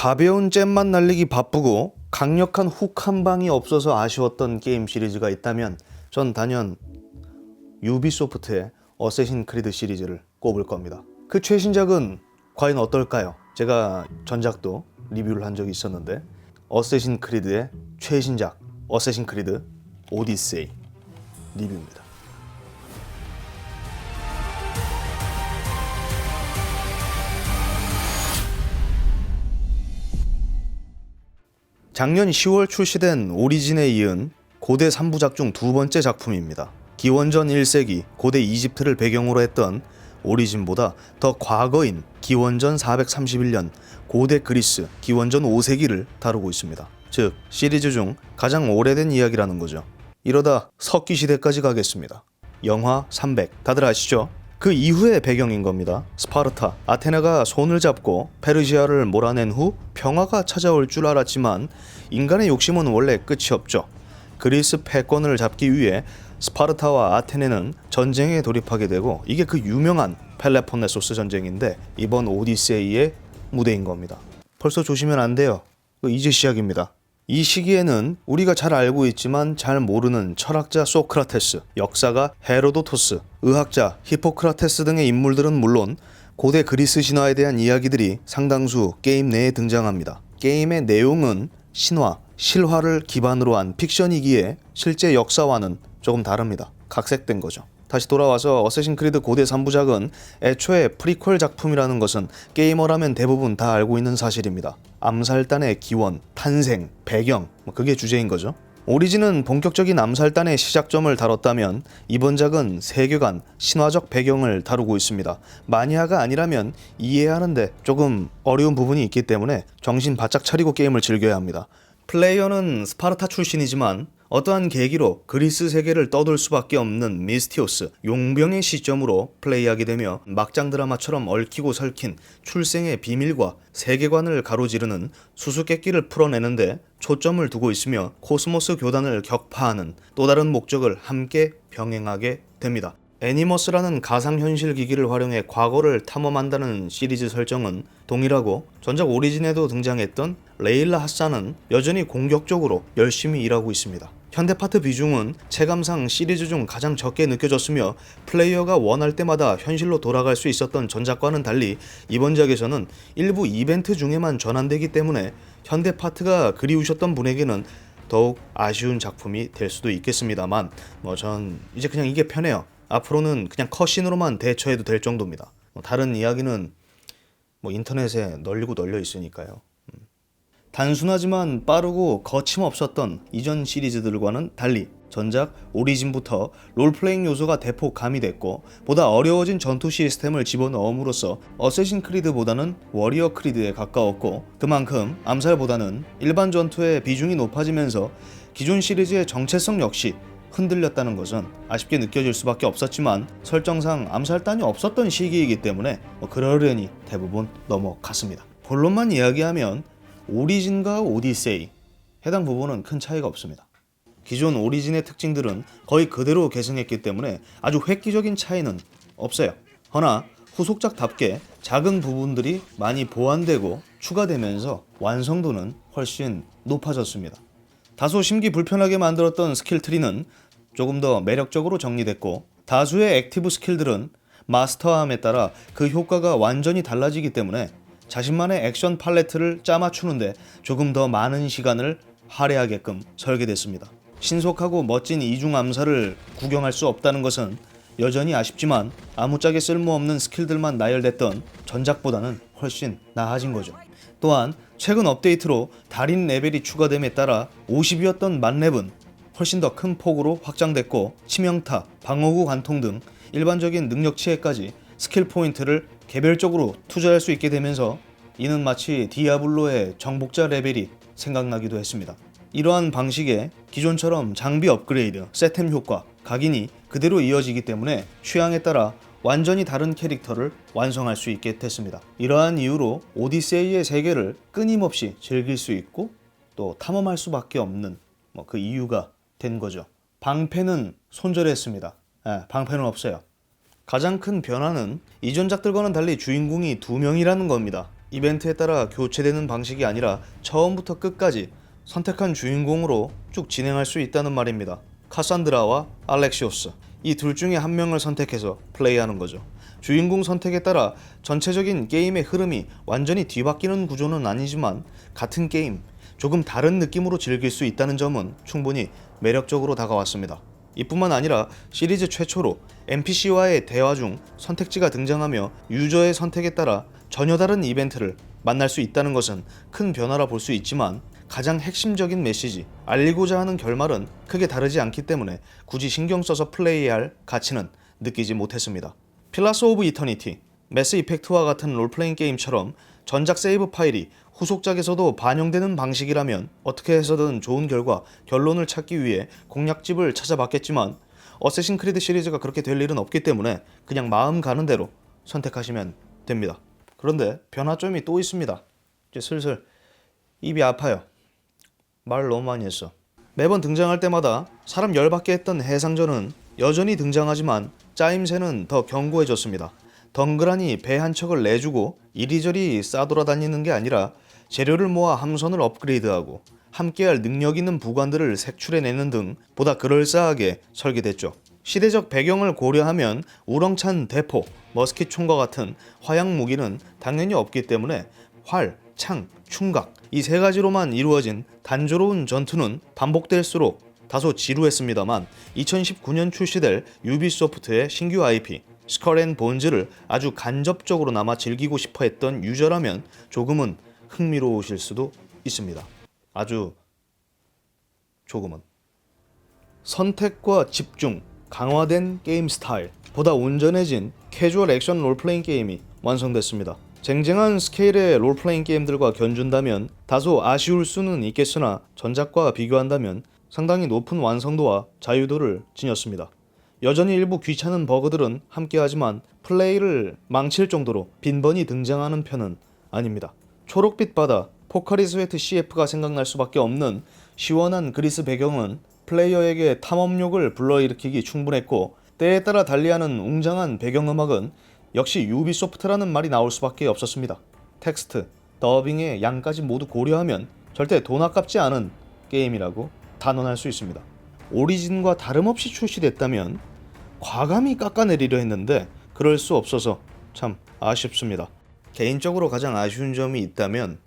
가벼운 잼만 날리기 바쁘고 강력한 훅 한 방이 없어서 아쉬웠던 게임 시리즈가 있다면 전 단연 유비소프트의 어쌔신 크리드 시리즈를 꼽을 겁니다. 그 최신작은 과연 어떨까요? 제가 전작도 리뷰를 한 적이 있었는데 어쌔신 크리드의 최신작 어쌔신 크리드 오디세이 리뷰입니다. 작년 10월 출시된 오리진에 이은 고대 3부작 중 두 번째 작품입니다. 기원전 1세기 고대 이집트를 배경으로 했던 오리진보다 더 과거인 기원전 431년 고대 그리스 기원전 5세기를 다루고 있습니다. 즉 시리즈 중 가장 오래된 이야기라는 거죠. 이러다 석기 시대까지 가겠습니다. 영화 300 다들 아시죠? 그 이후의 배경인 겁니다. 스파르타, 아테네가 손을 잡고 페르시아를 몰아낸 후 평화가 찾아올 줄 알았지만 인간의 욕심은 원래 끝이 없죠. 그리스 패권을 잡기 위해 스파르타와 아테네는 전쟁에 돌입하게 되고 이게 그 유명한 펠레폰네소스 전쟁인데 이번 오디세이의 무대인 겁니다. 벌써 조심면 안 돼요. 그 이제 시작입니다. 이 시기에는 우리가 잘 알고 있지만 잘 모르는 철학자 소크라테스, 역사가 헤로도토스, 의학자 히포크라테스 등의 인물들은 물론 고대 그리스 신화에 대한 이야기들이 상당수 게임 내에 등장합니다. 게임의 내용은 신화, 실화를 기반으로 한 픽션이기에 실제 역사와는 조금 다릅니다. 각색된 거죠. 다시 돌아와서 어쌔신 크리드 고대 3부작은 애초에 프리퀄 작품이라는 것은 게이머라면 대부분 다 알고 있는 사실입니다. 암살단의 기원, 탄생, 배경, 뭐 그게 주제인 거죠. 오리진은 본격적인 암살단의 시작점을 다뤘다면 이번 작은 세계관, 신화적 배경을 다루고 있습니다. 마니아가 아니라면 이해하는데 조금 어려운 부분이 있기 때문에 정신 바짝 차리고 게임을 즐겨야 합니다. 플레이어는 스파르타 출신이지만 어떠한 계기로 그리스 세계를 떠돌 수밖에 없는 미스티오스, 용병의 시점으로 플레이하게 되며 막장 드라마처럼 얽히고 설킨 출생의 비밀과 세계관을 가로지르는 수수께끼를 풀어내는데 초점을 두고 있으며 코스모스 교단을 격파하는 또 다른 목적을 함께 병행하게 됩니다. 애니머스라는 가상현실 기기를 활용해 과거를 탐험한다는 시리즈 설정은 동일하고 전작 오리진에도 등장했던 레일라 하사는 여전히 공격적으로 열심히 일하고 있습니다. 현대 파트 비중은 체감상 시리즈 중 가장 적게 느껴졌으며 플레이어가 원할 때마다 현실로 돌아갈 수 있었던 전작과는 달리 이번 작에서는 일부 이벤트 중에만 전환되기 때문에 현대 파트가 그리우셨던 분에게는 더욱 아쉬운 작품이 될 수도 있겠습니다만 뭐 전 이제 그냥 이게 편해요. 앞으로는 그냥 컷신으로만 대처해도 될 정도입니다. 뭐 다른 이야기는 뭐 인터넷에 널리고 널려 있으니까요. 음. 단순하지만 빠르고 거침없었던 이전 시리즈들과는 달리 전작 오리진부터 롤플레잉 요소가 대폭 가미됐고 보다 어려워진 전투 시스템을 집어넣음으로써 어쌔신 크리드보다는 워리어 크리드에 가까웠고 그만큼 암살보다는 일반 전투의 비중이 높아지면서 기존 시리즈의 정체성 역시 흔들렸다는 것은 아쉽게 느껴질 수밖에 없었지만 설정상 암살단이 없었던 시기이기 때문에 뭐 그러려니 대부분 넘어갔습니다. 본론만 이야기하면 오리진과 오디세이 해당 부분은 큰 차이가 없습니다. 기존 오리진의 특징들은 거의 그대로 계승했기 때문에 아주 획기적인 차이는 없어요. 허나 후속작답게 작은 부분들이 많이 보완되고 추가되면서 완성도는 훨씬 높아졌습니다. 다소 심기 불편하게 만들었던 스킬 트리는 조금 더 매력적으로 정리됐고 다수의 액티브 스킬들은 마스터함에 따라 그 효과가 완전히 달라지기 때문에 자신만의 액션 팔레트를 짜맞추는데 조금 더 많은 시간을 할애하게끔 설계됐습니다. 신속하고 멋진 이중 암살을 구경할 수 없다는 것은 여전히 아쉽지만 아무짝에 쓸모없는 스킬들만 나열됐던 전작보다는 훨씬 나아진 거죠. 또한 최근 업데이트로 달인 레벨이 추가됨에 따라 50이었던 만렙은 훨씬 더 큰 폭으로 확장됐고 치명타, 방어구 관통 등 일반적인 능력치에까지 스킬 포인트를 개별적으로 투자할 수 있게 되면서 이는 마치 디아블로의 정복자 레벨이 생각나기도 했습니다. 이러한 방식의 기존처럼 장비 업그레이드, 세템 효과, 각인이 그대로 이어지기 때문에 취향에 따라 완전히 다른 캐릭터를 완성할 수 있게 됐습니다. 이러한 이유로 오디세이의 세계를 끊임없이 즐길 수 있고 또 탐험할 수밖에 없는 뭐 그 이유가 된 거죠. 방패는 손절했습니다. 예, 방패는 없어요. 가장 큰 변화는 이전작들과는 달리 주인공이 두 명이라는 겁니다. 이벤트에 따라 교체되는 방식이 아니라 처음부터 끝까지 선택한 주인공으로 쭉 진행할 수 있다는 말입니다. 카산드라와 알렉시오스 이 둘 중에 한 명을 선택해서 플레이하는 거죠. 주인공 선택에 따라 전체적인 게임의 흐름이 완전히 뒤바뀌는 구조는 아니지만 같은 게임, 조금 다른 느낌으로 즐길 수 있다는 점은 충분히 매력적으로 다가왔습니다. 이뿐만 아니라 시리즈 최초로 NPC와의 대화 중 선택지가 등장하며 유저의 선택에 따라 전혀 다른 이벤트를 만날 수 있다는 것은 큰 변화라 볼 수 있지만 가장 핵심적인 메시지, 알리고자 하는 결말은 크게 다르지 않기 때문에 굳이 신경 써서 플레이할 가치는 느끼지 못했습니다. 필라스 오브 이터니티, 매스 이펙트와 같은 롤플레잉 게임처럼 전작 세이브 파일이 후속작에서도 반영되는 방식이라면 어떻게 해서든 좋은 결과, 결론을 찾기 위해 공략집을 찾아봤겠지만 어쌔신 크리드 시리즈가 그렇게 될 일은 없기 때문에 그냥 마음 가는 대로 선택하시면 됩니다. 그런데 변화점이 또 있습니다. 이제 슬슬 입이 아파요. 말 너무 많이 했어. 매번 등장할 때마다 사람 열받게 했던 해상전은 여전히 등장하지만 짜임새는 더 견고해졌습니다. 덩그라니 배 한 척을 내주고 이리저리 싸돌아다니는 게 아니라 재료를 모아 함선을 업그레이드하고 함께할 능력 있는 부관들을 색출해내는 등 보다 그럴싸하게 설계됐죠. 시대적 배경을 고려하면 우렁찬 대포, 머스킷 총과 같은 화약 무기는 당연히 없기 때문에 활, 창, 충각 이 세 가지로만 이루어진 단조로운 전투는 반복될수록 다소 지루했습니다만 2019년 출시될 유비소프트의 신규 IP 스컬 앤 본즈를 아주 간접적으로 남아 즐기고 싶어 했던 유저라면 조금은 흥미로우실 수도 있습니다. 아주 조금은. 선택과 집중, 강화된 게임 스타일, 보다 온전해진 캐주얼 액션 롤플레잉 게임이 완성됐습니다. 쟁쟁한 스케일의 롤플레잉 게임들과 견준다면 다소 아쉬울 수는 있겠으나 전작과 비교한다면 상당히 높은 완성도와 자유도를 지녔습니다. 여전히 일부 귀찮은 버그들은 함께하지만 플레이를 망칠 정도로 빈번히 등장하는 편은 아닙니다. 초록빛 바다, 포카리 스웨트 CF가 생각날 수밖에 없는 시원한 그리스 배경은 플레이어에게 탐험욕을 불러일으키기 충분했고 때에 따라 달리하는 웅장한 배경음악은 역시 유비소프트라는 말이 나올 수밖에 없었습니다. 텍스트, 더빙의 양까지 모두 고려하면 절대 돈 아깝지 않은 게임이라고 단언할 수 있습니다. 오리진과 다름없이 출시됐다면 과감히 깎아내리려 했는데 그럴 수 없어서 참 아쉽습니다. 개인적으로 가장 아쉬운 점이 있다면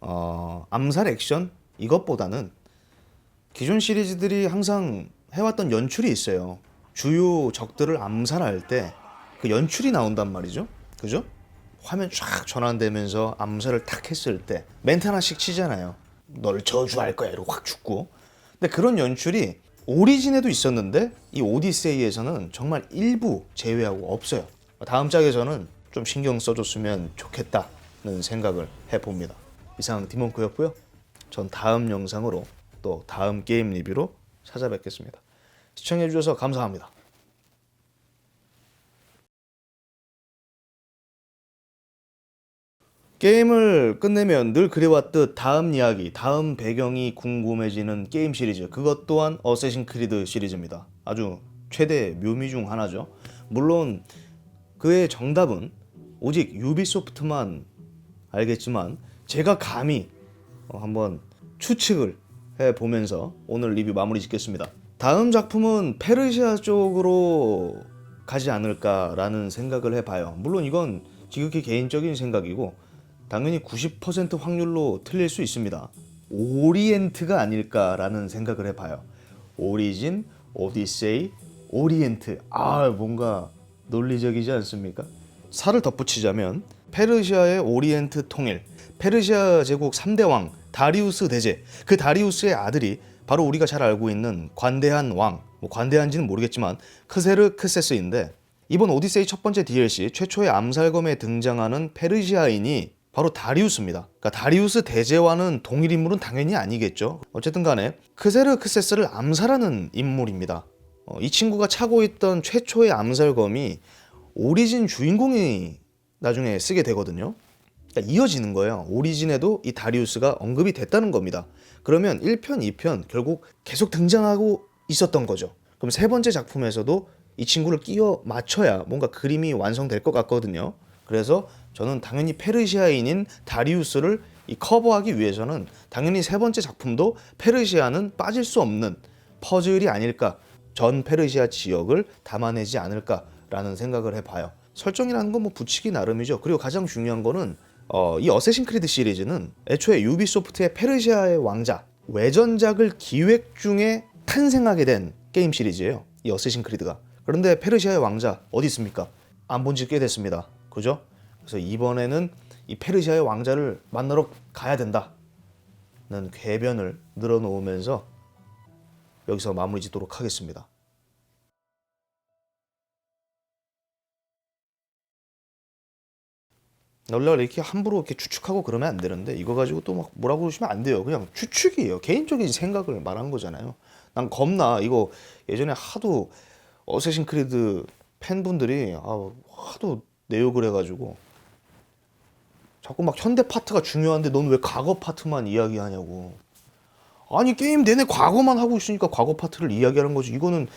어, 암살 액션 이것보다는 기존 시리즈들이 항상 해왔던 연출이 있어요. 주요 적들을 암살할 때 그 연출이 나온단 말이죠. 그죠? 화면 쫙 전환되면서 암살을 탁 했을 때 멘트 하나씩 치잖아요. 널 저주할 거야 이러고 확 죽고. 근데 그런 연출이 오리진에도 있었는데 이 오디세이에서는 정말 일부 제외하고 없어요. 다음 작에서는 좀 신경 써줬으면 좋겠다는 생각을 해봅니다. 이상 디몬크였고요. 전 다음 영상으로 또 다음 게임 리뷰로 찾아뵙겠습니다. 시청해주셔서 감사합니다. 게임을 끝내면 늘 그래왔듯 다음 이야기, 다음 배경이 궁금해지는 게임 시리즈. 그것 또한 어쌔신 크리드 시리즈입니다. 아주 최대 묘미 중 하나죠. 물론 그의 정답은 오직 유비소프트만 알겠지만 제가 감히 어, 한번 추측을 해 보면서 오늘 리뷰 마무리 짓겠습니다. 다음 작품은 페르시아 쪽으로 가지 않을까라는 생각을 해봐요. 물론 이건 지극히 개인적인 생각이고 당연히 90% 확률로 틀릴 수 있습니다. 오리엔트가 아닐까라는 생각을 해봐요. 오리진, 오디세이, 오리엔트. 아 뭔가 논리적이지 않습니까? 살을 덧붙이자면 페르시아의 오리엔트 통일, 페르시아 제국 3대 왕 다리우스 대제. 그 다리우스의 아들이 바로 우리가 잘 알고 있는 관대한 왕, 뭐 관대한지는 모르겠지만 크세르 크세스인데 이번 오디세이 첫 번째 DLC 최초의 암살검에 등장하는 페르시아인이 바로 다리우스입니다. 그러니까 다리우스 대제와는 동일 인물은 당연히 아니겠죠. 어쨌든 간에 크세르 크세스를 암살하는 인물입니다. 어, 이 친구가 차고 있던 최초의 암살검이 오리진 주인공이 나중에 쓰게 되거든요. 그러니까 이어지는 거예요. 오리진에도 이 다리우스가 언급이 됐다는 겁니다. 그러면 1편, 2편 결국 계속 등장하고 있었던 거죠. 그럼 세 번째 작품에서도 이 친구를 끼워 맞춰야 뭔가 그림이 완성될 것 같거든요. 그래서 저는 당연히 페르시아인인 다리우스를 이 커버하기 위해서는 당연히 세 번째 작품도 페르시아는 빠질 수 없는 퍼즐이 아닐까 전 페르시아 지역을 담아내지 않을까라는 생각을 해봐요. 설정이라는 건 뭐 붙이기 나름이죠. 그리고 가장 중요한 거는 어, 이 어쌔신 크리드 시리즈는 애초에 유비소프트의 페르시아의 왕자 외전작을 기획 중에 탄생하게 된 게임 시리즈예요. 이 어쌔신 크리드가. 그런데 페르시아의 왕자 어디 있습니까? 안 본 지 꽤 됐습니다. 그죠? 그래서 이번에는 이 페르시아의 왕자를 만나러 가야 된다는 궤변을 늘어놓으면서 여기서 마무리 짓도록 하겠습니다. 원래 이렇게 함부로 이렇게 추측하고 그러면 안 되는데 이거 가지고 또 막 뭐라고 그러시면 안 돼요. 그냥 추측이에요. 개인적인 생각을 말한 거잖아요. 난 겁나 이거 예전에 하도 어쌔신 크리드 팬분들이 아, 하도 내욕을 해가지고 자꾸 막 현대 파트가 중요한데 넌 왜 과거 파트만 이야기하냐고. 아니 게임 내내 과거만 하고 있으니까 과거 파트를 이야기하는 거지. 이거는